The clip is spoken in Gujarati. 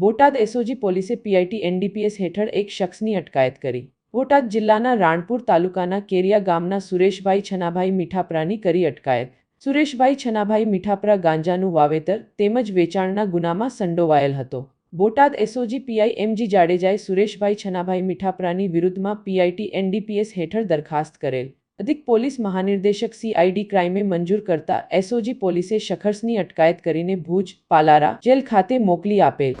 બોટાદ એસઓજી પોલીસે પીઆઈટી એનડીપીએસ હેઠળ એક શખ્સની અટકાયત કરી. બોટાદ જિલ્લાના રાણપુર તાલુકાના કેરિયા ગામના સુરેશભાઈ છનાભાઈ મીઠાપરાની કરી અટકાયત. સુરેશભાઈ છનાભાઈ મીઠાપરા ગાંજાનું વાવેતર તેમજ વેચાણના ગુનામાં સંડોવાયેલ હતો. બોટાદ એસઓજી પીઆઈ એમજી જાડેજાએ સુરેશભાઈ છનાભાઈ મીઠાપરાની વિરુદ્ધમાં પીઆઈટી એનડીપીએસ હેઠળ દરખાસ્ત કરેલ. અધિક પોલીસ મહાનિર્દેશક સીઆઈડી ક્રાઇમે મંજૂર કરતા એસઓજી પોલીસે શખર્સની અટકાયત કરીને ભુજ, પાલારા જેલ ખાતે મોકલી આપેલ.